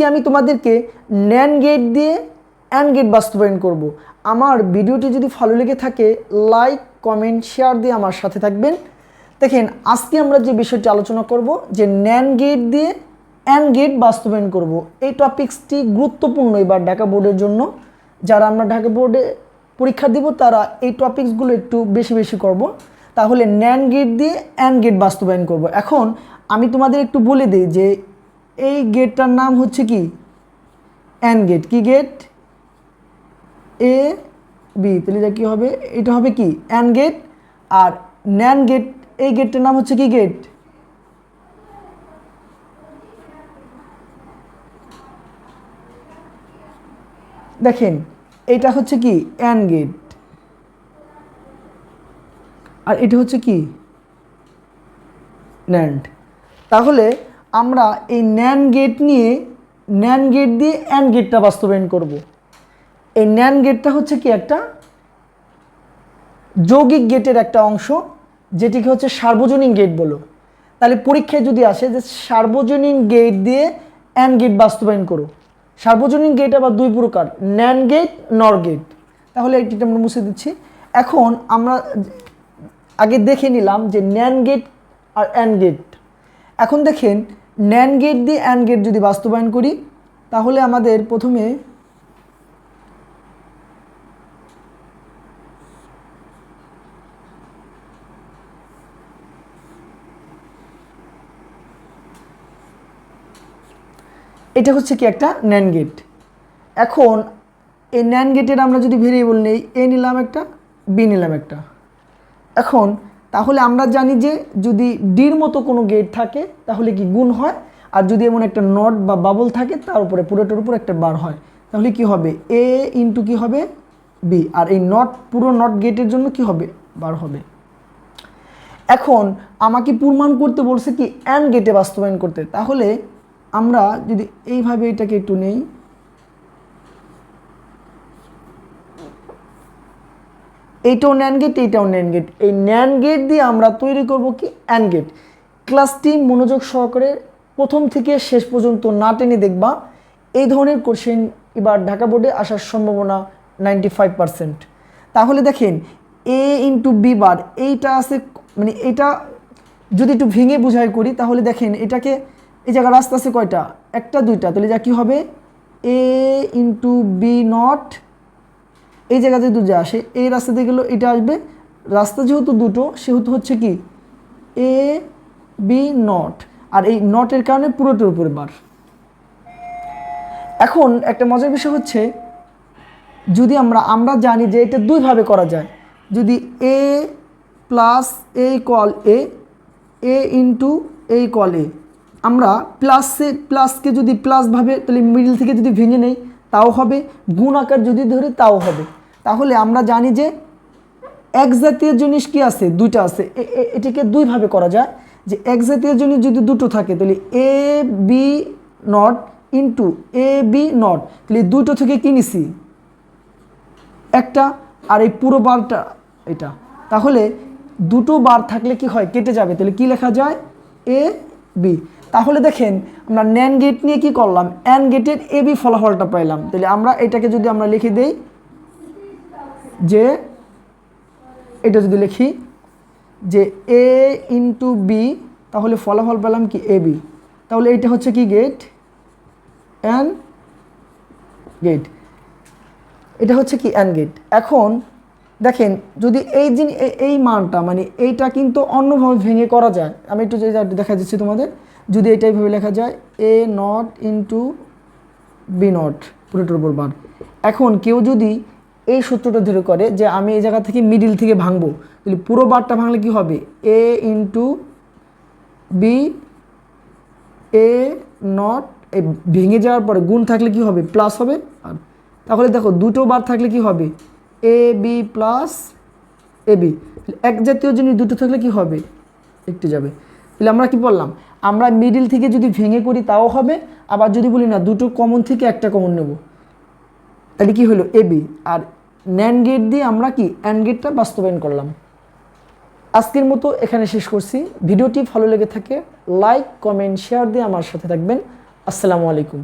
আজকে আমি তোমাদেরকে ন্যান গেট দিয়ে অ্যান গেট বাস্তবায়ন করব। আমার ভিডিওটি যদি ভালো লেগে থাকে লাইক কমেন্ট শেয়ার দিয়ে আমার সাথে থাকবেন। দেখেন, আজকে আমরা যে বিষয়টি আলোচনা করব, যে ন্যান গেট দিয়ে অ্যান গেট বাস্তবায়ন করব, এই টপিক্সটি গুরুত্বপূর্ণ এবার ঢাকা বোর্ডের জন্য। যারা আমরা ঢাকা বোর্ডে পরীক্ষা দিব, তারা এই টপিক্সগুলো একটু বেশি বেশি করব। তাহলে ন্যান গেট দিয়ে অ্যান গেট বাস্তবায়ন করব। এখন আমি তোমাদের একটু বলে দিই যে এই গেটটার নাম হচ্ছে কি? অ্যান গেট কি গেট এ বি তাহলে এটা কী হবে? এটা হবে কি? অ্যান গেট আর ন্যান গেট এই গেটটার নাম হচ্ছে কি গেট দেখেন, এটা হচ্ছে কি? অ্যান গেট আর এটা হচ্ছে কি? ন্যান্ড তাহলে আমরা এই ন্যান গেট নিয়ে ন্যান গেট দিয়ে অ্যান গেটটা বাস্তবায়ন করব। এই ন্যান গেটটা হচ্ছে কি একটা যৌগিক গেটের একটা অংশ, যেটিকে হচ্ছে সার্বজনীন গেট বলো। তাহলে পরীক্ষায় যদি আসে যে সার্বজনীন গেট দিয়ে অ্যান গেট বাস্তবায়ন করো, সার্বজনীন গেট আবার দুই প্রকার ন্যান গেট নর গেট তাহলে এটি আমরা মুছে দিচ্ছি। এখন আমরা আগে দেখে নিলাম যে ন্যান গেট আর অ্যান গেট এখন দেখেন ন্যান গেট দিয়ে অ্যান গেট যদি বাস্তবায়ন করি, তাহলে আমাদের প্রথমে এটা হচ্ছে কি একটা ন্যান গেট এখন এই ন্যান গেটের আমরা যদি ভেরিয়েবল নেই এ নিলাম একটা বি নিলাম একটা। এখন তাহলে আমরা জানি যে যদি ডির মতো কোনো গেট থাকে, তাহলে কি গুণ হয়? আর যদি এমন একটা নট বা বাবল থাকে, তার উপরে, পুরোটার উপর একটা বার হয়। তাহলে কি হবে? এ ইন্টু কী হবে? বি আর এই নট, পুরো নট গেটের জন্য কি হবে? বার হবে। এখন আমাকে প্রমাণ করতে বলছে কি অ্যান্ড গেটে বাস্তবায়ন করতে। তাহলে আমরা যদি এইভাবে এটাকে একটু নেই এইটাও ন্যান গেট এইটাও ন্যান গেট এই ন্যান গেট দিয়ে আমরা তৈরি করব কি? অ্যান গেট ক্লাসটি মনোযোগ সহকারে প্রথম থেকে শেষ পর্যন্ত না টেনে দেখবা, এই ধরনের কোশ্চেন এবার ঢাকা বোর্ডে আসার সম্ভাবনা নাইনটি ফাইভ পারসেন্ট তাহলে দেখেন এ ইন্টু বি বার এইটা আছে মানে এটা যদি একটু ভেঙে বুঝাই করি, তাহলে দেখেন এটাকে, এই জায়গায় রাস্তা আছে কয়টা? একটা, দুইটা। তাহলে যা কী হবে? এ ইন্টু বি নট এই জায়গাতে দুটো আসে। এই রাস্তা দিয়ে গেলেও এটা আসবে। রাস্তা যেহেতু দুটো, সেহেতু হচ্ছে কি? এ বি নট আর এই নটের কারণে পুরোটার উপরে বার। এখন একটা মজার বিষয় হচ্ছে, যদি আমরা আমরা জানি যে এটা দুইভাবে করা যায়। যদি A plus A call A A into এই কল এ আমরা প্লাসে প্লাসকে যদি প্লাসভাবে তাহলে মিডিল থেকে যদি ভেঙে নেই, তাও হবে। গুণ আকার যদি ধরে, তাও হবে। তাহলে আমরা জানি যে এক জাতীয় জিনিস কি আছে? দুইটা আছে। এটিকে দুইভাবে করা যায় যে এক জাতীয় জিনিস যদি দুটো থাকে, তাহলে A B not into A B not তাহলে দুটো থেকে কি নিছি? একটা, আর এই পুরো বারটা এটা। তাহলে দুটো বার থাকলে কি হয়? কেটে যাবে। তাহলে কি লেখা যায়? এ বি তাহলে দেখেন, আমরা ন্যান গেট নিয়ে কি করলাম? অ্যান গেটের এ বি ফলাফলটা পাইলাম। তাহলে আমরা এটাকে যদি আমরা লিখে দেই যে, এটা যদি লিখি, যে এ ইন্টু বি তাহলে ফলাফল পেলাম কি এ বি তাহলে এইটা হচ্ছে কি গেট অ্যান গেট এটা হচ্ছে কি অ্যান গেট এখন দেখেন, যদি এই জিন, এই মানটা মানে এইটা কিন্তু অন্যভাবে ভেঙে করা যায়। আমি একটু দেখা দিচ্ছি তোমাদের, যদি এটা এইভাবে লেখা যায় A not into B not পুরোটার উপর বার। এখন কেউ যদি এই সূত্রটা ধরে করে যে আমি এই জায়গা থেকে মিডিল থেকে ভাঙবো। তাহলে পুরো বারটা ভাঙলে কি হবে? A into B A not এই ভেঙে যাওয়ার পরে গুণ থাকলে কি হবে? প্লাস হবে। তাহলে দেখো দুটো বার থাকলে কি হবে? A B plus A B এক জাতীয় জিনিস দুটো থাকলে কি হবে? একটু যাবে। তাহলে আমরা কি বললাম? আমরা মিডিল থেকে যদি ভেঙে করি তাও হবে। আবার যদি বলি না, দুটো কমন থেকে একটা কমন নেব। তাহলে কি হলো? এবি আর ন্যান গেট দিয়ে আমরা কি? অ্যান্ড গেটটা বাস্তবায়ন করলাম। আজকের মতো এখানে শেষ করছি। ভিডিওটি ভালো লেগে থাকে লাইক কমেন্ট শেয়ার দিয়ে আমার সাথে থাকবেন। আসসালামু আলাইকুম।